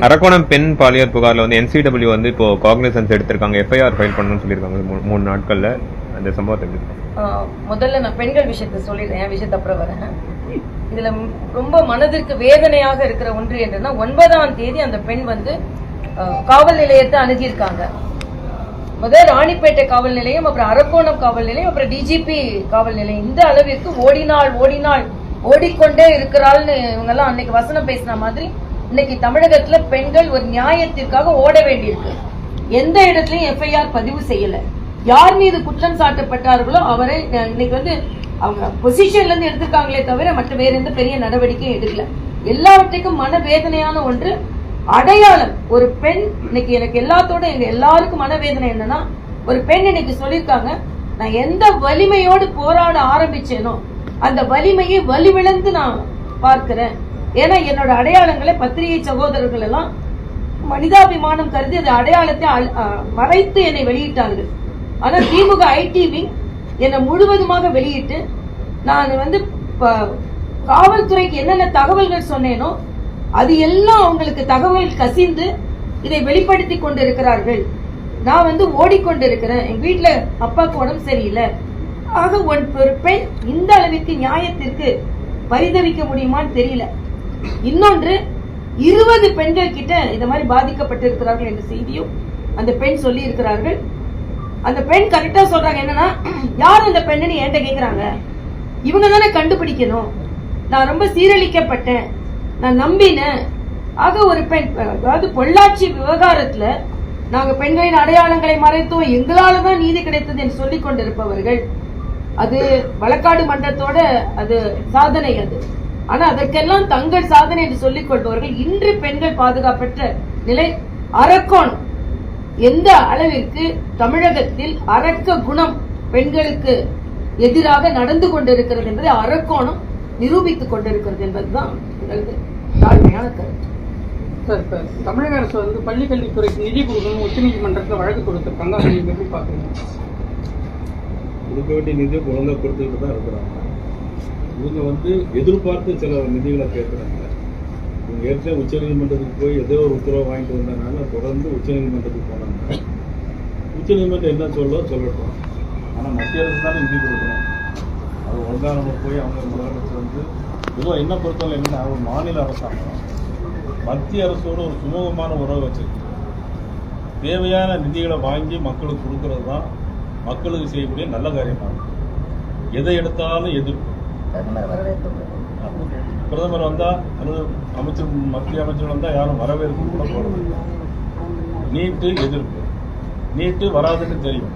அரக்கோணம் பெண் பாலியல் புகார்ல வந்து என்சிடபிள்யூ வந்து இப்போ காக்னிசன்ஸ் எடுத்திருக்காங்க. எஃப்ஐஆர் ஃபைல் பண்ணணும்னு சொல்லியிருக்காங்க. மூணு நாட்கள்ல அந்த சம்பவத்தை எப்படி ஆஹ் முதல்ல நான் பெண்கள் விஷயத்தை சொல்லிடுறேன். என் விஷயத்தை அப்புறம் வரேன். இதுல ரொம்ப மனதிற்கு வேதனையாக இருக்கிற ஒன்று என்னன்னா ஒன்பதாம் தேதி அந்த பெண் வந்து ஆஹ், காவல் நிலையத்தை அணுகியிருக்காங்க. முதல் ராணிப்பேட்டை காவல் நிலையம் அப்புறம் அரக்கோணம் காவல் நிலையம் அப்புறம் டிஜிபி காவல் நிலையம். இந்த அளவிற்கு ஓடினாள் ஓடினாள் ஓடிக்கொண்டே இருக்கிறாள்னு இவங்கெல்லாம் அன்னைக்கு வசனம் பேசின மாதிரி இன்னைக்கு தமிழகத்துல பெண்கள் ஒரு நியாயத்திற்காக ஓட வேண்டியிருக்கு. எந்த இடத்துலயும் எஃப்ஐஆர் பதிவு செய்யல. யார் மீது குற்றம் சாட்டப்பட்டார்களோ அவரை இன்னைக்கு வந்து அவங்க பொசிஷன்ல இருந்து எடுத்திருக்காங்களே தவிர மற்ற வேற எந்த பெரிய நடவடிக்கையும் எடுக்கல. எல்லாவற்றுக்கும் மனவேதனையான ஒன்று அடையாளம். ஒரு பெண் இன்னைக்கு எனக்கு எல்லாத்தோட எங்க எல்லாருக்கும் மனவேதனை என்னன்னா ஒரு பெண் இன்னைக்கு சொல்லியிருக்காங்க நான் எந்த வலிமையோடு போராட ஆரம்பிச்சேனோ அந்த வலிமையை வலிவிழந்து நான் பார்க்கிறேன். ஏன்னா என்னோட அடையாளங்களை பத்திரிகை சகோதரர்கள் எல்லாம் மனிதாபிமானம் கருதி அந்த அடையாளத்தை மறைத்து என்னை வெளியிட்டார்கள். ஆனால் திமுக ஐடி விங் என்னை முழுவதுமாக வெளியிட்டு நான் வந்து ப- காவல்துறைக்கு என்னென்ன தகவல்கள் சொன்னேனோ அது எல்லாம் அவங்களுக்கு தகவல் கசிந்து இதை வெளிப்படுத்தி கொண்டிருக்கிறார்கள். நான் வந்து ஓடிக்கொண்டிருக்கிறேன். எங்க வீட்டுல அப்பாவுக்கு உடம்பு சரியில்லை. ஆக ஒன் பெண் இந்த அளவிற்கு நியாயத்திற்கு பரிதவிக்க முடியுமான்னு தெரியல. இன்னொன்று இருபது பெண்கள் கிட்ட இந்த மாதிரி பாதிக்கப்பட்டிருக்கிறார்கள் என்ற செய்தியும் அந்த பெண் சொல்லி இருக்கிறார்கள் அந்த பெண் கரெக்டா சொல்றாங்க என்னன்னா யார் அந்த பெண்ணுன்னு என்கிட்ட கேக்குறாங்க? இவங்க தானே கண்டுபிடிக்கணும். நான் ரொம்ப சீரழிக்கப்பட்டேன். நான் நம்பினேன். ஆக ஒரு பெண் அதாவது பொள்ளாச்சி விவகாரத்துல நாங்க பெண்களின் அடையாளங்களை மறைத்தோம். எங்களால தான் நீதி கிடைத்தது என்று சொல்லிக் கொண்டிருப்பவர்கள். அது வழக்காடு மன்றத்தோட அது சாதனை அது. ஆனா அதற்கெல்லாம் தங்கள் சாதனை என்று சொல்லிக் கொள்பவர்கள் இன்று பெண்கள் பாதுகாப்பற்ற நிலை அரக்கோணம். எந்த அளவிற்கு தமிழகத்தில் அரக்க குணம் பெண்களுக்கு எதிராக நடந்து கொண்டிருக்கிறது என்பதை அரக்கோணம் நிரூபித்துக் கொண்டிருக்கிறது என்பதுதான் எங்களது தாழ்மையான கருத்து. சார் இப்ப தமிழக அரசு வந்து பள்ளி கல்வித்துறைக்கு நிதி கொடுக்கணும் உச்சநீதிமன்றத்தில் வழக்கு கொடுத்திருக்காங்க. அதை எப்படி பாக்குறீங்க கொடுக்க வேண்டிய நிதியை ஒழுங்காக கொடுத்துக்கிட்டு தான் இருக்கிறாங்க. இவங்க வந்து எதிர்பார்த்து சில நிதிகளை கேட்குறாங்க இவங்க ஏற்கனவே உச்சநீதிமன்றத்துக்கு போய் ஏதோ ஒரு உத்தரவு வாங்கிட்டு வந்தனால தொடர்ந்து உச்சநீதிமன்றத்துக்கு போனாங்க. உச்சநீதிமன்றம் என்ன சொல்லோ சொல்லட்டும். ஆனால் மத்திய அரசு தானே நிதி கொடுக்கணும். அது ஒழுங்காக நம்ம போய் அவங்க முதலமைச்சர் வந்து பொதுவாக என்ன பொறுத்தவரை என்ன ஒரு மாநில அரசாங்கம். மத்திய அரசோட ஒரு சுமூகமான உறவு வச்சிருக்கு. தேவையான நிதிகளை வாங்கி மக்களுக்கு கொடுக்கறது தான் மக்களுக்கு செய்யக்கூடிய நல்ல காரியமாகும் எதை எடுத்தாலும் எதிர்ப்பு. பிரதமர் வரவேற்க பிரதமர் வந்தா அல்லது அமைச்சர் மத்திய அமைச்சர் வந்தா யாரும் வரவேற்பு கூட போறது நீட்டு எதிர்ப்பு. நீட்டு வராதுன்னு தெரியும்.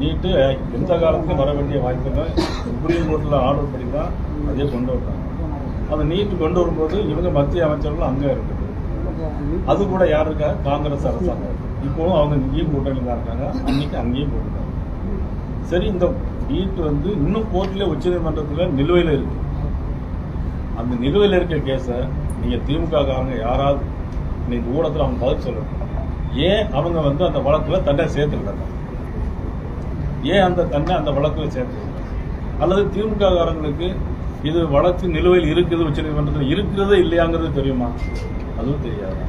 நீட்டு எந்த காலத்துக்கும் வர வேண்டிய வாய்ப்புகள். சுப்ரீம் கோர்ட்டில் ஆர்டர் படி தான் அதே கொண்டு வர்றாங்க. அந்த நீட்டு கொண்டு வரும்போது இவங்க மத்திய அமைச்சர்கள் அங்கே இருக்குது. அது கூட யார் இருக்கா? காங்கிரஸ் அரசாங்கம். இப்போவும் அவங்க இங்கேயும் கூட்டணி தான் இருக்காங்க. அன்னைக்கு அங்கேயும் போட்டுருக்காங்க. சரி இந்த டீட் வந்து இன்னும் கோர்ட்டில் உச்சநீதிமன்றத்தில் நிலுவையில் இருக்கு. அந்த நிலுவையில் இருக்க கேஸை நீங்கள் திமுக காரங்க யாராவது இன்னைக்கு ஊடகத்தில் அவங்க பதில் சொல்லணும். ஏன் அவங்க வந்து அந்த வழக்கில் தண்டை சேர்த்துருக்காங்க? ஏன் அந்த தண்டை அந்த வழக்கில் சேர்த்துருக்காங்க? அல்லது திமுக காரங்களுக்கு இது வழக்கு நிலுவையில் இருக்குது உச்சநீதிமன்றத்தில் இருக்கிறதே இல்லையாங்கிறது தெரியுமா? அதுவும் தெரியாது.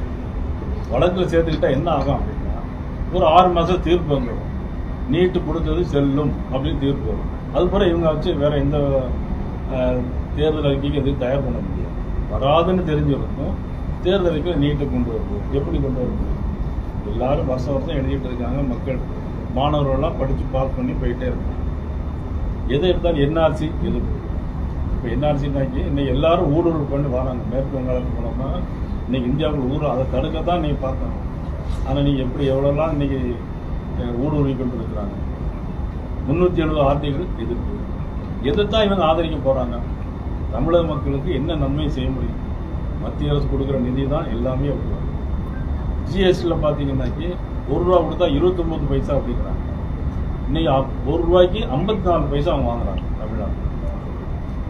வழக்கில் சேர்த்துக்கிட்டா என்ன ஆகும் அப்படின்னா ஒரு ஆறு மாதம் தீர்ப்பு வந்துடும் நீட்டு கொடுத்தது செல்லும் அப்படின்னு தீர்ப்பு வரும். அதுபோல் இவங்க வச்சு வேற எந்த தேர்தல் அறிக்கைக்கு எதுவும் தயார் பண்ண முடியாது. வராதுன்னு தெரிஞ்சிருக்கும் தேர்தல் அறிக்கையில் நீட்டை கொண்டு வருவோம் எப்படி கொண்டு வருவோம் எல்லாரும் வருஷம் வருஷம் எழுதிட்டு இருக்காங்க மக்கள். மாணவர்கள்லாம் படித்து பாஸ் பண்ணி போயிட்டே இருக்காங்க. எது எடுத்தாலும் என்ஆர்சி எது? இப்போ என்ஆர்சினாக்கி இன்னைக்கு எல்லாரும் ஊடுருவல் பண்ணி வராங்க. மேற்கு வங்காளத்துக்கு போனோம்னா இன்னைக்கு இந்தியாவில் ஊர் அதை தடுக்க தான் நீங்கள் பார்க்கணும். ஆனால் நீங்கள் எப்படி எவ்வளோலாம் இன்றைக்கி ஊடுருவி கொண்டு இருக்கிறாங்க முந்நூற்றி எழுபது ஆர்டிகள் எதிர்ப்பு. எதைத்தான் இவங்க ஆதரிக்க போகிறாங்க தமிழக மக்களுக்கு என்ன நன்மை செய்ய முடியும்? மத்திய அரசு கொடுக்குற நிதி தான் எல்லாமே கொடுக்குறாங்க ஜிஎஸ்டியில் பார்த்தீங்கன்னாக்கி ஒரு ரூபா கொடுத்தா இருபத்தொம்போது பைசா அப்படிங்கிறாங்க. இன்னைக்கு அப்- ஒரு ரூபாய்க்கு ஐம்பத்தி நாலு பைசா அவங்க வாங்குறாங்க தமிழ்நாடு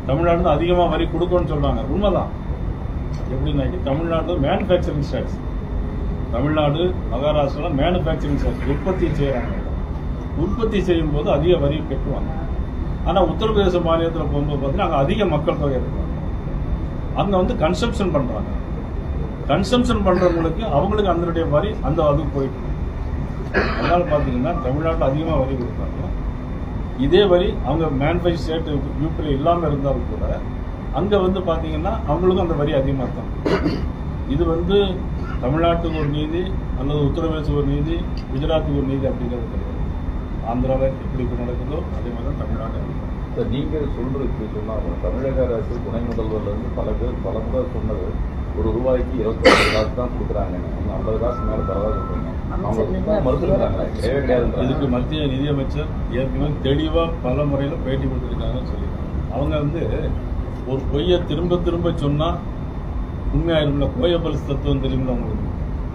தமிழ்நாடு தான் அதிகமாக வரி கொடுக்கணும்னு சொல்கிறாங்க உண்மைதான். எப்படின்னாக்கி தமிழ்நாட்டில் manufacturing stocks Tamil Nadu Maharashtra manufacturing stocks உற்பத்தி செய்கிறாங்க உற்பத்தி செய்யும் போது அதிக வரி கட்டுவாங்க. ஆனால் உத்தரப்பிரதேச மாநிலத்தில் போகும்போது பார்த்தீங்கன்னா அங்கே அதிக மக்கள் தொகை இருக்கிறாங்க அங்கே வந்து கன்சம்ஷன் பண்ணுறாங்க கன்சம்ஷன் பண்ணுறவங்களுக்கு அவங்களுக்கு அதனுடைய வரி அந்த அதுக்கு போயிட்டு அதனால் பார்த்தீங்கன்னா தமிழ்நாட்டில் அதிகமாக வரி கொடுத்தாங்க இதே வரி அவங்க மேனுஃபேக்சர் ஸ்டேட் யூபியில் இல்லாமல் இருந்தாலும் கூட அங்கே வந்து பார்த்தீங்கன்னா அவங்களுக்கும் அந்த வரி அதிகமாக தான் இது வந்து தமிழ்நாட்டுக்கு ஒரு நீதி அல்லது உத்தரப்பிரதேச ஒரு நீதி குஜராத்துக்கு ஒரு நீதி அப்படிங்கிறது கிடையாது. ஆந்திராவில் எப்படி இப்ப நடக்குதோ அதே மாதிரி தான் தமிழ்நாடு. சார் நீங்க சொல்றதுக்கு சொன்னா தமிழக அரசு துணை முதல்வர்ல இருந்து பல பேர் பல முறை சொன்னது. ஒரு ரூபாய்க்கு இருபத்தி காசு தான் கொடுக்குறாங்க. ஐம்பது காசு மேல தரதா சொல்றீங்க. அவங்க மறுத்துருக்காங்களே கிடையவே கிடையாது இதுக்கு மத்திய நிதியமைச்சர் ஏற்கனவே தெளிவா பல முறையில் பேட்டி கொடுத்துருக்காங்கன்னு சொல்லியிருக்காங்க. அவங்க வந்து ஒரு பொய்யை திரும்ப திரும்ப சொன்னா உண்மையாயிரும்ல கோய பலிசு தத்துவம் தெரியுமில்ல உங்களுக்கு?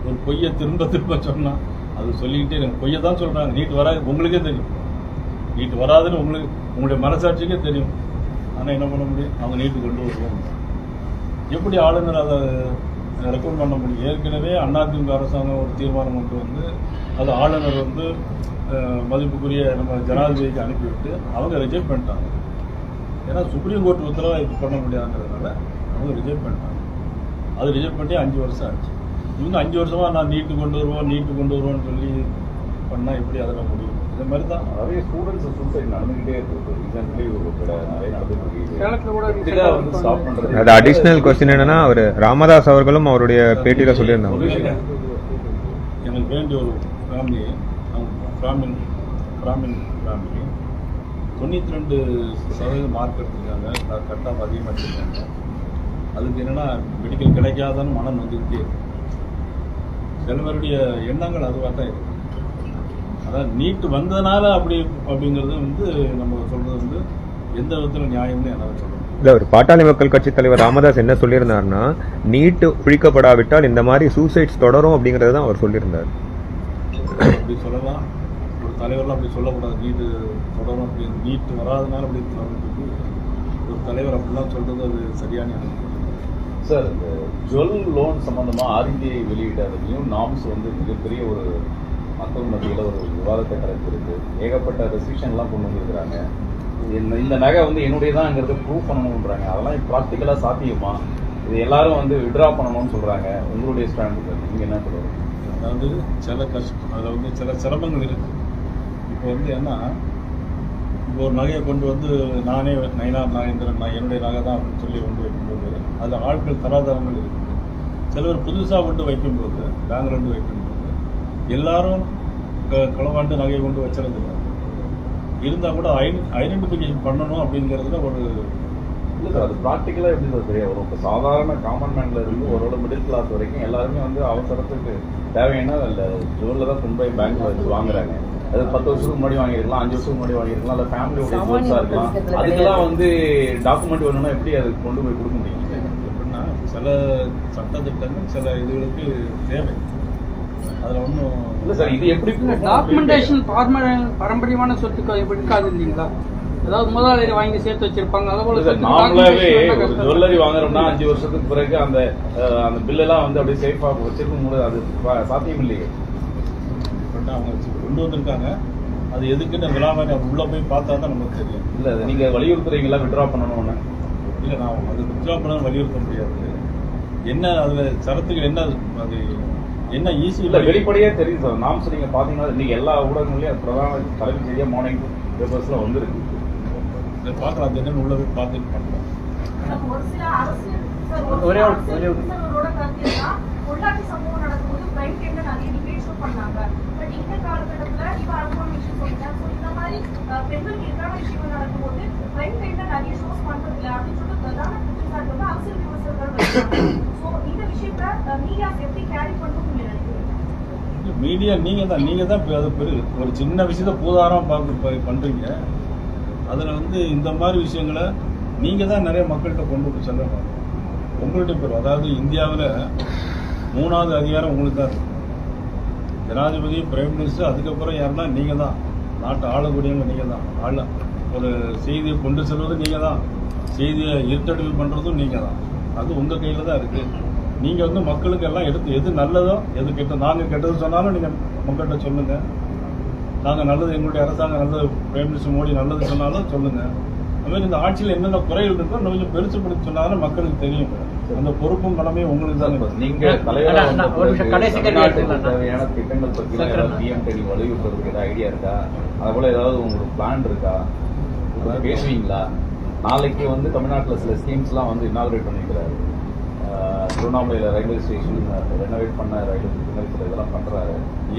ஒரு பொய்யை திரும்ப திரும்ப சொன்னால் அது சொல்லிக்கிட்டே எனக்கு பொய்யை தான் சொல்கிறாங்க நீட் வராது உங்களுக்கே தெரியும். நீட் வராதுன்னு உங்களுக்கு உங்களுடைய மனசாட்சிக்கே தெரியும். ஆனால் என்ன பண்ண முடியும்? அவங்க நீட்டு கொண்டு வருவாங்க. எப்படி ஆளுநர் அதை ரெக்கமெண்ட் பண்ண முடியும்? ஏற்கனவே அதிமுக அரசாங்கம் ஒரு தீர்மானம் கொண்டு வந்து அது ஆளுநர் வந்து மதிப்புக்குரிய நம்ம ஜனாதிபதிக்கு அனுப்பிவிட்டு அவங்க ரிஜெக்ட் பண்ணிட்டாங்க. ஏன்னா சுப்ரீம் கோர்ட் உத்தரவை இது பண்ண முடியாதுங்கிறதுனால அவங்க ரிஜெக்ட் பண்ணிட்டாங்க. அது ரிஜெக்ட் பண்ணி அஞ்சு வருஷம் ஆச்சு. இவங்க அஞ்சு வருஷமா நான் நீட்டு கொண்டு வருவோம் நீட்டு கொண்டு வருவோம்னு சொல்லி பண்ணா எப்படி அதில் முடியும்? இந்த மாதிரி தான். நிறைய ஸ்டூடெண்ட்ஸ் சூசைட் நடந்துகிட்டே இருக்கு. ரீசென்ட்லி ஒரு கடை நிறைய வந்து ஸ்டாப் அது அடிஷ்னல் கொஸ்டின் என்னன்னா அவர் ராமதாஸ் அவர்களும் அவருடைய பேட்டியில சொல்லியிருந்தாங்க. எனக்கு வேண்டிய ஒரு ஃபேமிலி பிராமின் பிராமின் ஃபேமிலி தொண்ணூற்றி ரெண்டு சதவீதம் மார்க் எடுத்திருக்காங்க. அது கட்டாம அதிகமாக எடுத்திருக்காங்க அதுக்கு என்னன்னா மெடிக்கல் கிடைக்காதான்னு மனம் வந்துக்கிட்டே இருக்கு. சில பேருடைய எண்ணங்கள் அதுவாக தான் இருக்கு. அதான் நீட் வந்ததுனால அப்படி அப்படிங்கிறது வந்து நம்ம சொல்றது வந்து எந்த விதத்தில் நியாயம்னு என்னால் சொல்ல முடியும் இல்ல ஒரு பாட்டாளி மக்கள் கட்சி தலைவர் ராமதாஸ் என்ன சொல்லியிருந்தாருன்னா நீட் ஒழிக்கப்படாவிட்டால் இந்த மாதிரி சூசைட்ஸ் தொடரும் அப்படிங்கறது தான் அவர் சொல்லியிருந்தார். அப்படி சொல்லலாம். ஒரு தலைவர்லாம் அப்படி சொல்லக்கூடாது. நீட்டு தொடரும் அப்படி நீட் வராதனால அப்படி ஒரு தலைவர் அப்படிலாம் சொல்றது அது சரியான எனக்கு. சார் இந்த ஜுவல் லோன் சம்மந்தமாக ஆர்பிஐ வெளியிட்ட நாம்ஸ் வந்து மிகப்பெரிய ஒரு மக்கள் மத்தியில் ஒரு விவாதத்தை கிளப்பிருக்கு ஏகப்பட்ட ரெசிஷன்லாம் கொண்டு வந்துருக்குறாங்க. இந்த இந்த நகை வந்து என்னுடையதாங்கிறத ப்ரூவ் பண்ணணுன்றாங்க அதெல்லாம் ப்ராக்டிக்கலாக சாத்தியமா? இது எல்லாரும் வந்து விட்ரா பண்ணணும்னு சொல்கிறாங்க உங்களுடைய ஸ்டாண்ட் நீங்கள் என்ன சொல்லுவாங்க அதாவது சில கஷ்டம் அதில் வந்து சில சிரமங்கள் இருக்குது இப்போ வந்து என்ன இப்போ ஒரு நகையை கொண்டு வந்து நானே நயனார் நாகேந்திரன் நான் என்னுடைய நகை தான் அப்படின்னு சொல்லி கொண்டு அதில் ஆட்கள் தராதரங்கள் இருக்கு சிலர் புதுசாக கொண்டு வைக்கும்போது பேங்க்ல இருந்து வைக்கும்போது எல்லாரும் க- களவாண்டு நகையை கொண்டு வச்சுறது இருந்தால் கூட ஐடென்டிஃபிகேஷன் பண்ணணும் அப்படிங்கிறதுல ஒரு இல்லை சார் அது ப்ராக்டிக்கலாக எப்படி சார் தெரிய வரும் இப்போ சாதாரண காமன் மேன்ல இருந்து ஒரு மிடில் கிளாஸ் வரைக்கும் எல்லாருமே வந்து அவசரத்துக்கு தேவையான இல்லை ஜுவல்ல தான் கொண்டு போய் பேங்க்ல வச்சு வாங்குறாங்க. அது பத்து வருஷத்துக்கு முன்னாடி வாங்கியிருக்கலாம் அஞ்சு வருஷத்துக்கு முன்னாடி வாங்கியிருக்கலாம் இல்லை ஃபேமிலியோட இருக்கலாம். அதுக்கெல்லாம் வந்து டாக்குமெண்ட் வேணும்னா எப்படி அது கொண்டு போய் கொடுக்க முடியும்? சில சட்டத்திட்டங்கள் சில இதுகளுக்கு தேவை. அதில் ஒன்றும் இல்லை சார் இது எப்படி டாக்குமெண்டேஷன் பாரம்பரியமான சொத்துக்கள் எப்படி இருக்காது இல்லைங்களா? அதாவது முதலாளி வாங்கி சேர்த்து வச்சிருப்பாங்க அதே போல நார்மலாவே ஒரு. ஜுவல்லரி வாங்குறோம்னா அஞ்சு வருஷத்துக்கு பிறகு அந்த அந்த பில்லெல்லாம் வந்து அப்படியே சேஃபா வச்சிருக்க முடியாது அது பா- சாத்தியம் இல்லையே. அவங்க வச்சு கொண்டு வந்திருக்காங்க. அது எதுக்குன்னு விழாமல் உள்ள போய் பார்த்தா தான் நமக்கு தெரியும். இல்ல அது நீங்க வலியுறுத்துறீங்களா விட்ரா பண்ணணும்னு? இல்லை நான் அது வித்ரா பண்ண வலியுறுத்த முடியாது. என்ன அதுல சரத்துக்கு என்ன அது என்ன ஈஸி இல்ல வெளிப்படையே தெரியும் சார். நாம் நீங்க பாத்தீங்கன்னா இன்னைக்கு எல்லா ஊடகங்களையும் அது பிரதான தலைமை செய்தியா மார்னிங் பேப்பர்ஸ்ல வந்திருக்கு. பார்க்கலாம். அது என்னன்னு உள்ள போய் பார்த்துட்டு பண்ணலாம் ஒரு ஒரு ஒரே ஒரு- பொள்ளாச்சி சம்பவம் நடக்கும்போது பண்ணாங்க. பட் இந்த காலகட்டத்துல இப்ப அனுபவம் விஷயம் சொல்லிட்டேன். So, இந்த மாதிரி பெண்களுக்கு எதிரான விஷயங்கள் நடக்கும்போது crime time ல நிறைய ஷோஸ் பண்றது இல்ல அப்படின்னு சொல்லிட்டு பிரதான குற்றச்சாட்டு வந்து அரசியல் விமர்சகர்கள் வைக்கிறாங்க. இந்த விஷயத்த அஹ், எப்படி கேரி பண்ணணும்னு நீங்க நினைக்கிறீங்க? மீடியா நீங்கள் தான் நீங்கள் தான் அது பெரு ஒரு சின்ன விஷயத்த பூதாரம் பார்க்க பண்ணுறீங்க அதில் வந்து இந்த மாதிரி விஷயங்களை நீங்கள் தான் நிறைய மக்கள்கிட்ட கொண்டு போய் செல்லணும் உங்கள்கிட்ட பேர் அதாவது இந்தியாவில் மூணாவது அதிகாரம் உங்களுக்கு தான் இருக்கும் ஜனாதிபதி பிரைம் மினிஸ்டர் அதுக்கப்புறம் யாருன்னா நீங்கள் தான். நாட்டை ஆளக்கூடியவங்க நீங்கள் தான். ஆள ஒரு செய்தியை கொண்டு செல்வதும் நீங்கள் தான். செய்தியை இருட்டடிவு பண்ணுறதும் நீங்கள் தான். அது உங்கள் கையில் தான் இருக்குது நீங்கள் வந்து மக்களுக்கு எல்லாம் எடுத்து எது நல்லதோ எது கெட்ட நாங்கள் கெட்டது சொன்னாலும் நீங்கள் மக்கள்கிட்ட சொல்லுங்கள் நாங்கள் நல்லது எங்களுடைய அரசாங்கம் நல்லது பிரைம் மினிஸ்டர் மோடி நல்லது சொன்னாலும் சொல்லுங்கள் அதுமாதிரி இந்த ஆட்சியில் என்னென்ன குறைகள் இருக்கோ இன்னும் கொஞ்சம் பெருசுப்படுத்தி சொன்னாலும் மக்களுக்கு தெரியும். அந்த பொறுப்பும் கடமையும் உங்களுக்கு தான். நீங்க. தேவையான திட்டங்கள் பத்தி டெடி வலியுறுத்துறதுக்கு ஏதாவது ஐடியா இருக்கா? அது போல ஏதாவது உங்களுக்கு பிளான் இருக்கா? பேசுவீங்களா? நாளைக்கு வந்து தமிழ்நாட்டுல சில ஸ்கீம்ஸ்லாம் வந்து இனாகரேட் பண்ணிக்கிறாரு திருவண்ணாமலையில ரயில்வே ஸ்டேஷன் ரெனோவேட் பண்ண ரயில்வே திட்டங்கள் இதெல்லாம் பண்றாரு.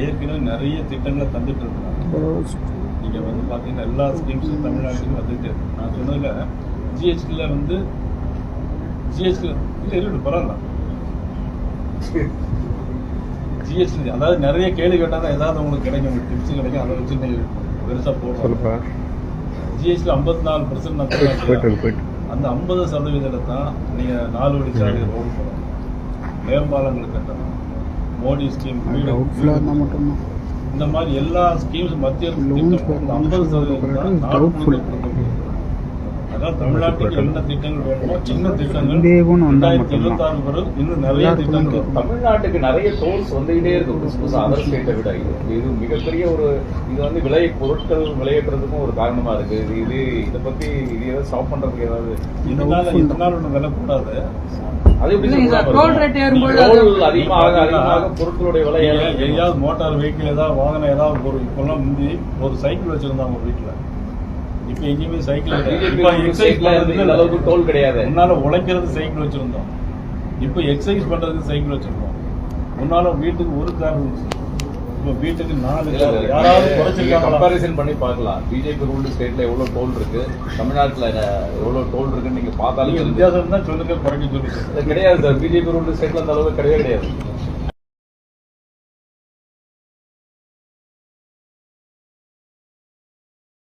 ஏற்கனவே நிறைய திட்டங்களை தந்துட்டு இருக்காங்க நீங்க வந்து பாத்தீங்கன்னா எல்லா ஸ்கீம்ஸும் தமிழ்நாட்டுக்கு வந்துட்டு இருக்கு. நான் சொன்னதுல ஜிஎஸ்டில வந்து ஜிஎஸ்டி இல்ல பரவாயில்ல அதாவது நிறைய கேள்வி கேட்டால் ஏதாவது உங்களுக்கு கிடைக்கும் உங்களுக்கு டிப்ஸ் கிடைக்கும் அதை வச்சு நீங்க பெருசா போடுறோம் சொல்லுப்பா. ஜிஎஸ்டி ஐம்பத்தி நாலு பர்சன்ட் அந்த ஐம்பது சதவீதத்தை தான் நீங்க நாலு வழி சாலை ரோடு போடணும். மேம்பாலங்கள் கட்டணும். மோடி ஸ்கீம் வீடு இந்த மாதிரி எல்லா ஸ்கீம்ஸ் மத்திய ஐம்பது சதவீதம் தான் நாடு முழுக்க கொடுக்கப்படுது. அதான் தமிழ்நாட்டுக்கு என்ன திட்டங்கள் வேணுமோ சின்ன திட்டங்கள் ரெண்டாயிரத்தி இருபத்தி ஆறு பிறகு இன்னும் நிறைய திட்டங்கள். தமிழ்நாட்டுக்கு நிறைய டோல்ஸ் வந்துகிட்டே இருக்கு. புதுசு புதுசு அதர் ஸ்டேட்டை விட இது. மிகப்பெரிய ஒரு இது வந்து விலை பொருட்கள் விளையேற்றதுக்கும் ஒரு காரணமா இருக்கு. இது இது இதை பத்தி இது ஏதாவது ஸ்டாப் பண்றதுக்கு ஏதாவது இதனால இதனால ஒன்றும் விலை கூடாது. அது அதிகமாக அதிகமாக பொருட்களுடைய விலை. எங்கேயாவது மோட்டார் வெஹிக்கிள் ஏதாவது வாகனம் ஏதாவது ஒரு இப்பெல்லாம் முந்தி ஒரு சைக்கிள் வச்சிருந்தாங்க வீட்டுல. இப்ப எங்கேயுமே சைக்கிள் இப்ப எக்ஸசைஸ் இந்த அளவுக்கு டோல் கிடையாது. முன்னால உழைக்கிறது சைக்கிள் வச்சிருந்தோம். இப்ப எக்ஸசைஸ் பண்றதுக்கு சைக்கிள் வச்சிருக்கோம் முன்னால வீட்டுக்கு ஒரு கார் இருந்துச்சு. இப்ப வீட்டுக்கு நாலு யாராவது குறைச்சிருக்காங்களா கம்பாரிசன் பண்ணி பார்க்கலாம். பிஜேபி ரூல்டு ஸ்டேட்ல எவ்வளவு டோல் இருக்கு? தமிழ்நாட்டுல எவ்வளவு டோல் இருக்குன்னு நீங்க பார்த்தாலும். வித்தியாசம் தான் சொல்லுங்க குறைக்க சொல்லுங்க. அது கிடையாது சார் பிஜேபி ரூல்டு ஸ்டேட்ல அந்த அளவுக்கு கிடையவே கிடையாது.